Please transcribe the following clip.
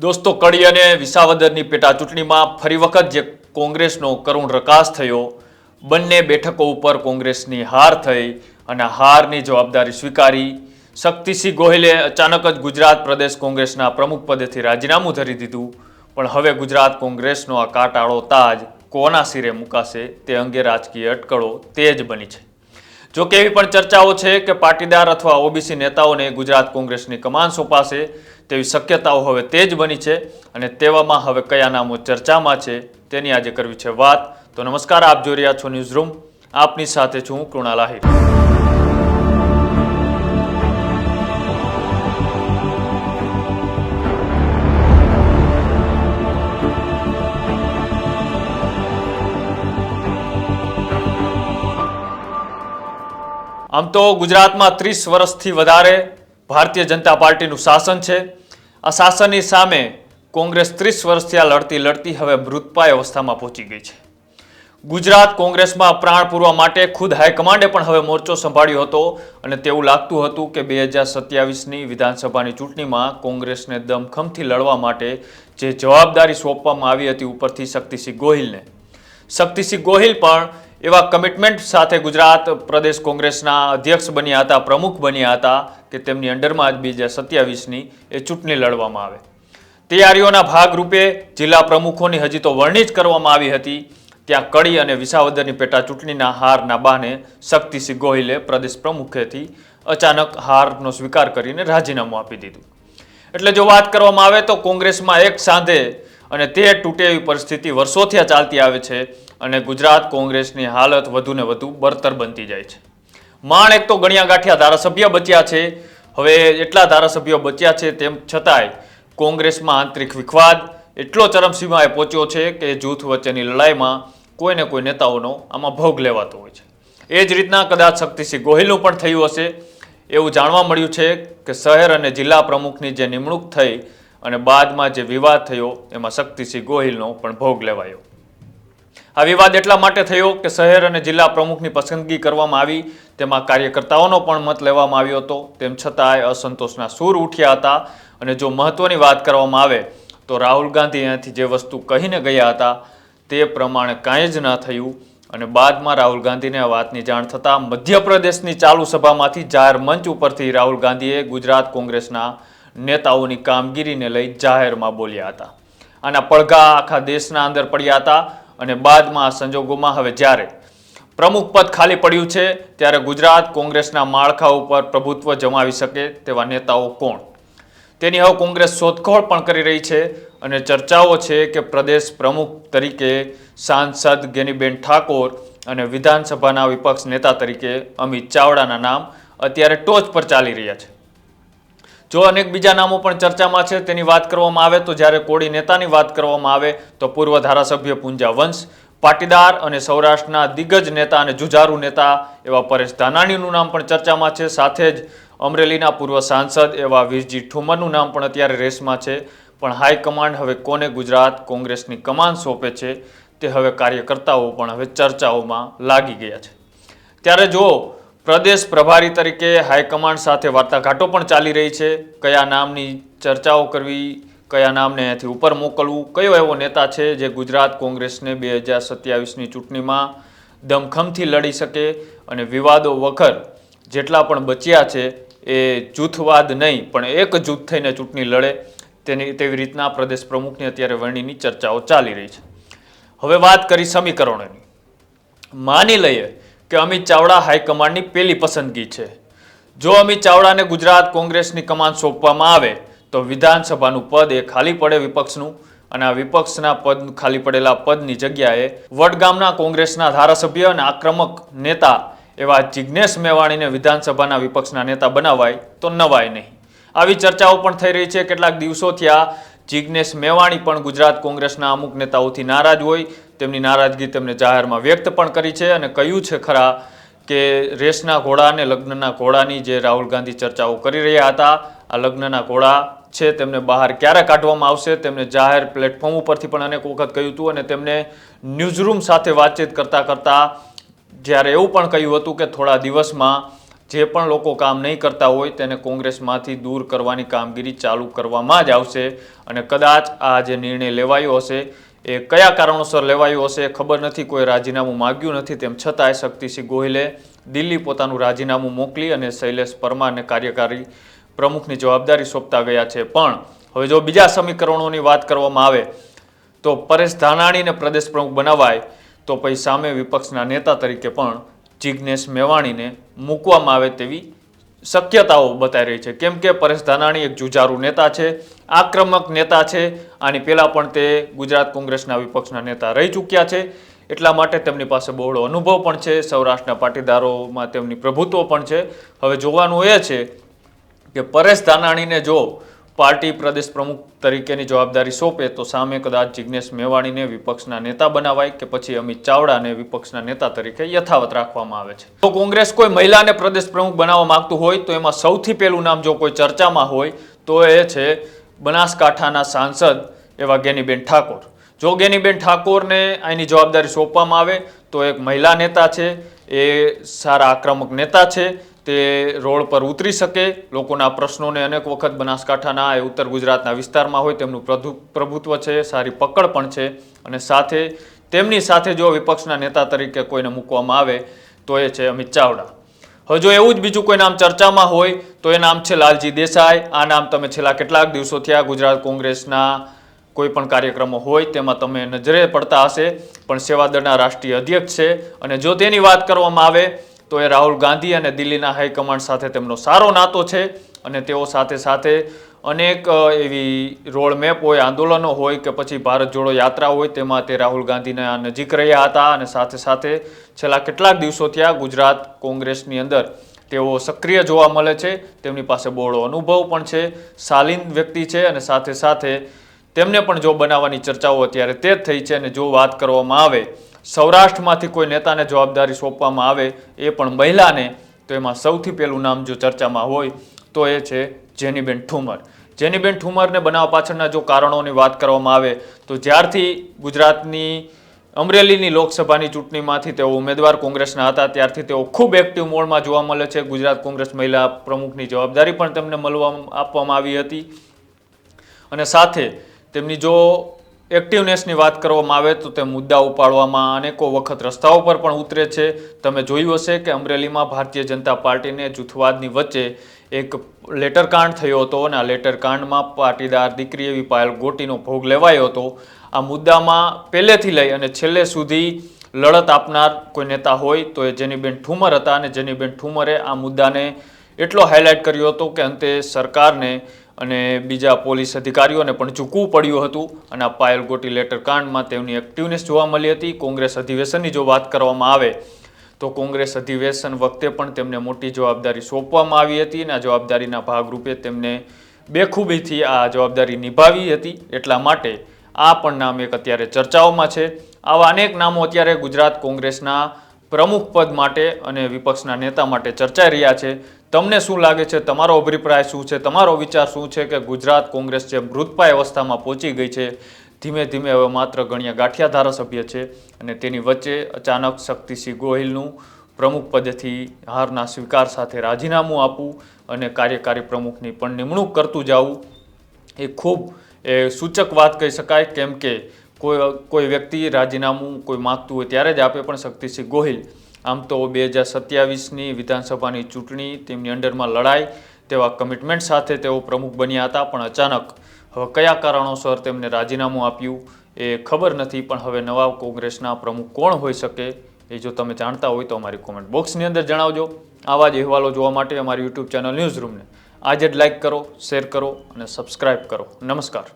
દોસ્તો, કડી અને વિસાવદરની પેટા ચૂંટણીમાં ફરી વખત જે કોંગ્રેસનો કરુણ રકાસ થયો, બંને બેઠકો ઉપર કોંગ્રેસની હાર થઈ અને હારની જવાબદારી સ્વીકારી. શક્તિસિંહ ગોહિલે અચાનક જ ગુજરાત પ્રદેશ કોંગ્રેસના પ્રમુખ પદેથી રાજીનામું ધરી દીધું. પણ હવે ગુજરાત કોંગ્રેસનો આ કાટાળો તાજ કોના સિરે મુકાશે તે અંગે રાજકીય અટકળો તેજ બની છે. જો કે એવી પણ ચર્ચાઓ છે કે પાટીદાર અથવા ઓબીસી નેતાઓને ગુજરાત કોંગ્રેસની કમાન સોંપાશે તેવી શક્યતાઓ હવે તેજ બની છે અને તેવામાં હવે કયા નામો ચર્ચામાં છે તેની આજે કરવી છે વાત. તો નમસ્કાર, આપ જોઈ રહ્યા છો ન્યૂઝ રૂમ. આપની સાથે છું હું કૃણાલ આહિર. આમ તો ગુજરાતમાં ત્રીસ વર્ષથી વધારે ભારતીય જનતા પાર્ટીનું શાસન છે. આ શાસનની સામે કોંગ્રેસ ત્રીસ વર્ષથી આ લડતી લડતી હવે મૃતપાય અવસ્થામાં પહોંચી ગઈ છે. ગુજરાત કોંગ્રેસમાં પ્રાણ પૂરવા માટે ખુદ હાઈકમાન્ડે પણ હવે મોરચો સંભાળ્યો હતો અને તેવું લાગતું હતું કે બે હજાર સત્યાવીસની વિધાનસભાની ચૂંટણીમાં કોંગ્રેસને દમખમથી લડવા માટે જે જવાબદારી સોંપવામાં આવી હતી ઉપરથી શક્તિસિંહ ગોહિલને. શક્તિસિંહ ગોહિલ પણ એવા કમિટમેન્ટ સાથે ગુજરાત પ્રદેશ કોંગ્રેસના અધ્યક્ષ બન્યા હતા, પ્રમુખ બન્યા હતા કે તેમની અંડરમાં જ બે સત્યાવીસની એ ચૂંટણી લડવામાં આવે. તૈયારીઓના ભાગરૂપે જિલ્લા પ્રમુખોની હજી તો વરણી જ કરવામાં આવી હતી. ત્યાં કડી અને વિસાવદરની પેટા ચૂંટણીના હારના બહાને શક્તિસિંહ ગોહિલે પ્રદેશ પ્રમુખેથી અચાનક હારનો સ્વીકાર કરીને રાજીનામું આપી દીધું. એટલે જો વાત કરવામાં આવે તો કોંગ્રેસમાં એક સાંધે અને તે તૂટે એવી પરિસ્થિતિ વર્ષોથી ચાલતી આવે છે અને ગુજરાત કોંગ્રેસની હાલત વધુને વધુ બરતર બનતી જાય છે. માણ એક તો ગણ્યા ગાંઠિયા ધારાસભ્ય બચ્યા છે. હવે એટલા ધારાસભ્યો બચ્યા છે તેમ છતાંય કોંગ્રેસમાં આંતરિક વિખવાદ એટલો ચરમસીમાએ પહોંચ્યો છે કે જૂથ વચ્ચેની લડાઈમાં કોઈને કોઈ નેતાઓનો આમાં ભોગ લેવાતો હોય છે. એ જ રીતના કદાચ શક્તિસિંહ ગોહિલનું પણ થયું હશે. એવું જાણવા મળ્યું છે કે શહેર અને જિલ્લા પ્રમુખની જે નિમણૂક થઈ અને બાદમાં જે વિવાદ થયો, એમાં શક્તિસિંહ ગોહિલનો પણ ભોગ લેવાયો. આ વિવાદ એટલા માટે થયો કે શહેર અને જિલ્લા પ્રમુખની પસંદગી કરવામાં આવી, તેમાં કાર્યકર્તાઓનો પણ મત લેવામાં આવ્યો હતો. તેમ છતાંય અસંતોષના સૂર ઉઠ્યા હતા અને જો મહત્વની વાત કરવામાં આવે, તો રાહુલ ગાંધી અહીંયાથી જે વસ્તુ કહીને ગયા હતા, તે પ્રમાણે કાંઈ જ ના થયું. અને બાદમાં રાહુલ ગાંધીને આ વાતની જાણ થતાં મધ્યપ્રદેશની ચાલુ સભામાંથી જાહેર મંચ ઉપરથી રાહુલ ગાંધીએ ગુજરાત કોંગ્રેસના નેતાઓની કામગીરીને લઈ જાહેરમાં બોલ્યા હતા. આના પડઘા આખા દેશના અંદર પડ્યા હતા અને બાદમાં આ સંજોગોમાં હવે જ્યારે પ્રમુખ પદ ખાલી પડ્યું છે, ત્યારે ગુજરાત કોંગ્રેસના માળખા ઉપર પ્રભુત્વ જમાવી શકે તેવા નેતાઓ કોણ? તેની હવે કોંગ્રેસ શોધખોળ પણ કરી રહી છે અને ચર્ચાઓ છે કે પ્રદેશ પ્રમુખ તરીકે સાંસદ ગેનીબેન ઠાકોર અને વિધાનસભાના વિપક્ષ નેતા તરીકે અમિત ચાવડાના નામ અત્યારે ટોચ પર ચાલી રહ્યા છે. જો અનેક બીજા નામો પણ ચર્ચામાં છે, તેની વાત કરવામાં આવે તો જ્યારે કોળી નેતાની વાત કરવામાં આવે તો પૂર્વ ધારાસભ્ય પુંજા વંશ, પાટીદાર અને સૌરાષ્ટ્રના દિગ્ગજ નેતા અને જુજારુ નેતા એવા પરેશ ધાનાણીનું નામ પણ ચર્ચામાં છે. સાથે જ અમરેલીના પૂર્વ સાંસદ એવા વીરજી ઠુમરનું નામ પણ અત્યારે રેસમાં છે. પણ હાઈકમાન્ડ હવે કોને ગુજરાત કોંગ્રેસની કમાન સોંપે છે તે હવે કાર્યકર્તાઓ પણ હવે ચર્ચાઓમાં લાગી ગયા છે. ત્યારે જો પ્રદેશ પ્રભારી તરીકે હાઈકમાન્ડ સાથે વાર્તાઘાટો પણ ચાલી રહી છે. કયા નામની ચર્ચાઓ કરવી, કયા નામને અહીંયાથી ઉપર મોકલવું, કયો એવો નેતા છે જે ગુજરાત કોંગ્રેસને બે હજાર સત્યાવીસની ચૂંટણીમાં દમખમથી લડી શકે અને વિવાદો વખર જેટલા પણ બચ્યા છે એ જૂથવાદ નહીં, પણ એક જૂથ થઈને ચૂંટણી લડે તેની, તેવી રીતના પ્રદેશ પ્રમુખની અત્યારે વરણીની ચર્ચાઓ ચાલી રહી છે. હવે વાત કરી સમીકરણોની. માની લઈએ કે અમિત ચાવડા હાઈકમાન્ડની પહેલી પસંદગી છે. જો અમિત ચાવડાને ગુજરાત કોંગ્રેસની કમાન સોંપવામાં આવે, તો વિધાનસભાનું પદ એ ખાલી પડે વિપક્ષનું અને આ વિપક્ષના પદ ખાલી પડેલા પદની જગ્યાએ વડગામના કોંગ્રેસના ધારાસભ્ય અને આક્રમક નેતા એવા જિજ્ઞેશ મેવાણીને વિધાનસભાના વિપક્ષના નેતા બનાવાય તો નવાય નહીં. આવી ચર્ચાઓ પણ થઈ રહી છે. કેટલાક દિવસોથી આ જિજ્ઞેશ મેવાણી પણ ગુજરાત કોંગ્રેસના અમુક નેતાઓથી નારાજ હોય. તેમની નારાજગી તેમને જાહેરમાં વ્યક્ત પણ કરી છે અને કહ્યું છે ખરા કે રેસના ઘોડા અને લગ્નના ઘોડાની જે રાહુલ ગાંધી ચર્ચાઓ કરી રહ્યા હતા, આ લગ્નના ઘોડા છે તેમને બહાર ક્યારે કાઢવામાં આવશે? તેમને જાહેર પ્લેટફોર્મ ઉપરથી પણ અનેક વખત કહ્યું હતું અને તેમને ન્યૂઝરૂમ સાથે વાતચીત કરતાં કરતાં જ્યારે એવું પણ કહ્યું હતું કે થોડા દિવસમાં જે પણ લોકો કામ નહીં કરતા હોય તેને કોંગ્રેસમાંથી દૂર કરવાની કામગીરી ચાલુ કરવામાં જ આવશે અને કદાચ આ જે નિર્ણય લેવાયો હશે, એ કયા કારણોસર લેવાયો હશે ખબર નથી, કોઈ રાજીનામું માગ્યું નથી, તેમ છતાંય શક્તિસિંહ ગોહિલે દિલ્હી પોતાનું રાજીનામું મોકલી અને શૈલેષ પરમારને કાર્યકારી પ્રમુખની જવાબદારી સોંપતા ગયા છે. પણ હવે જો બીજા સમીકરણોની વાત કરવામાં આવે, તો પરેશ ધાનાણીને પ્રદેશ પ્રમુખ બનાવાય, તો પછી સામે વિપક્ષના નેતા તરીકે પણ જિજ્ઞેશ મેવાણીને મૂકવામાં આવે તેવી શક્યતાઓ બતાવી રહી છે. કેમ કે પરેશ ધાનાણી એક જુજારુ નેતા છે, આક્રમક નેતા છે, આની પહેલાં પણ તે ગુજરાત કોંગ્રેસના વિપક્ષના નેતા રહી ચૂક્યા છે. એટલા માટે તેમની પાસે બહોળો અનુભવ પણ છે, સૌરાષ્ટ્રના પાટીદારોમાં તેમની પ્રભુત્વ પણ છે. હવે જોવાનું એ છે કે પરેશ ધાનાણીને જો પાર્ટી પ્રદેશ પ્રમુખ તરીકેની જવાબદારી સોંપે તો સામે કદાચ જિજ્ઞેશ મેવાણીને વિપક્ષના નેતા બનાવાય કે પછી અમિત ચાવડાને વિપક્ષના નેતા તરીકે યથાવત રાખવામાં આવે છે. તો કોંગ્રેસ કોઈ મહિલાને પ્રદેશ પ્રમુખ બનાવવા માંગતું હોય તો એમાં સૌથી પહેલું નામ જો કોઈ ચર્ચામાં હોય તો એ છે બનાસકાંઠાના સાંસદ એવા ગેનીબેન ઠાકોર. જો ગેનીબેન ઠાકોરને અહીંની જવાબદારી સોંપવામાં આવે તો એક મહિલા નેતા છે, એ સારા આક્રમક નેતા છે તે રોડ પર ઉતરી શકે, લોકોના પ્રશ્નોને અનેક વખત બનાસકાંઠાના એ ઉત્તર ગુજરાતના વિસ્તારમાં હોય તેમનું પ્રભુ, પ્રભુત્વ છે, સારી પકડ પણ છે અને સાથે, તેમની સાથે જો વિપક્ષના નેતા તરીકે કોઈને મૂકવામાં આવે તો એ છે અમિત ચાવડા. હજુ એવું જ બીજું કોઈ નામ ચર્ચામાં હોય તો એ નામ છે લાલજી દેસાઈ. આ નામ તમે છેલ્લા કેટલાક દિવસો થયા ગુજરાત કોંગ્રેસના કોઈ પણ કાર્યક્રમો હોય તેમાં તમે નજરે પડતા હશે, પણ સેવાદળના રાષ્ટ્રીય અધ્યક્ષ છે અને જો તેની વાત કરવામાં આવે તો એ રાહુલ ગાંધી અને દિલ્હીના હાઈકમાન્ડ સાથે તેમનો સારો નાતો છે અને તેઓ સાથે સાથે અનેક એવી રોડ મેપ હોય, આંદોલનો હોય કે પછી ભારત જોડો યાત્રા હોય, તેમાં તે રાહુલ ગાંધીના નજીક રહ્યા હતા અને સાથે સાથે છેલ્લા કેટલાક દિવસો થયા ગુજરાત કોંગ્રેસની અંદર તેઓ સક્રિય જોવા મળે છે. તેમની પાસે બહોળો અનુભવ પણ છે, શાલીન વ્યક્તિ છે અને સાથે સાથે તેમને પણ જો બનાવવાની ચર્ચાઓ અત્યારે તે જ થઈ છે અને જો વાત કરવામાં આવે, સૌરાષ્ટ્રમાંથી કોઈ નેતાને જવાબદારી સોંપવામાં આવે એ પણ મહિલાને, તો એમાં સૌથી પહેલું નામ જો ચર્ચામાં હોય, તો એ છે જેનીબેન ઠુમર. જેનીબેન ઠુમરને બનાવવા પાછળના જો કારણોની વાત કરવામાં આવે, તો જ્યારથી ગુજરાતની અમરેલીની લોકસભાની ચૂંટણીમાંથી તેઓ ઉમેદવાર કોંગ્રેસના હતા, ત્યારથી તેઓ ખૂબ એક્ટિવ મોડમાં જોવા મળે છે. ગુજરાત કોંગ્રેસ મહિલા પ્રમુખની જવાબદારી પણ તેમને મળવા, આપવામાં આવી હતી. અને સાથે તેમની જો એક્ટિવનેસની વાત કરવામાં આવે તો તે મુદ્દા ઉપાડવામાં અનેકો વખત રસ્તાઓ પર પણ ઉતરે છે. તમે જોયું હશે કે અમરેલીમાં ભારતીય જનતા પાર્ટીને જૂથવાદની વચ્ચે એક લેટરકાંડ થયો હતો અને આ લેટરકાંડમાં પાટીદાર દીકરી એવી પાયલ ગોટીનો ભોગ લેવાયો હતો. આ મુદ્દામાં પહેલેથી લઈ અને છેલ્લે સુધી લડત આપનાર કોઈ નેતા હોય તો એ જેનીબેન ઠુમર હતા અને જેનીબેન ઠુમરે આ મુદ્દાને એટલો હાઇલાઇટ કર્યો હતો કે અંતે સરકારને અને બીજા પોલીસ અધિકારીઓને પણ ચૂકવું પડ્યું હતું અને આ પાયલ ગોટી લેટર કાંડમાં તેમની એક્ટિવનેસ જોવા મળી હતી. કોંગ્રેસ અધિવેશનની જો વાત કરવામાં આવે તો કોંગ્રેસ અધિવેશન વખતે પણ તેમને મોટી જવાબદારી સોંપવામાં આવી હતી અને આ જવાબદારીના ભાગરૂપે તેમને બેખૂબીથી આ જવાબદારી નિભાવી હતી. એટલા માટે આ પણ નામ એક અત્યારે ચર્ચાઓમાં છે. આવા અનેક નામો અત્યારે ગુજરાત કોંગ્રેસના પ્રમુખ પદ માટે અને વિપક્ષના નેતા માટે ચર્ચાઈ રહ્યા છે. તમને શું લાગે છે? તમારો અભિપ્રાય શું છે? તમારો વિચાર શું છે કે ગુજરાત કોંગ્રેસ જે મૃતપાય અવસ્થામાં પહોંચી ગઈ છે, ધીમે ધીમે હવે માત્ર ગણ્યા ગાંઠિયા ધારાસભ્ય છે અને તેની વચ્ચે અચાનક શક્તિસિંહ ગોહિલનું પ્રમુખ પદેથી હારના સ્વીકાર સાથે રાજીનામું આપવું અને કાર્યકારી પ્રમુખની પણ નિમણૂક કરતું જવું, એ ખૂબ, એ સૂચક વાત કહી શકાય. કેમ કે કોઈ કોઈ વ્યક્તિ રાજીનામું કોઈ માગતું હોય ત્યારે જ આપે પણ શક્તિસિંહ ગોહિલ આમ તો બે હજાર સત્યાવીસની વિધાનસભાની ચૂંટણી તેમની અંડરમાં લડાઈ તેવા કમિટમેન્ટ સાથે તેઓ પ્રમુખ બન્યા હતા, પણ અચાનક હવે કયા કારણોસર તેમને રાજીનામું આપ્યું એ ખબર નથી, પણ હવે નવા કોંગ્રેસના પ્રમુખ કોણ હોઈ શકે એ જો તમે જાણતા હોય તો અમારી કોમેન્ટ બોક્સની અંદર જણાવજો. આવા જ અહેવાલો જોવા માટે અમારી યુટ્યુબ ચેનલ ન્યૂઝ રૂમને આજે જ લાઇક કરો શેર કરો અને સબસ્ક્રાઇબ કરો. નમસ્કાર.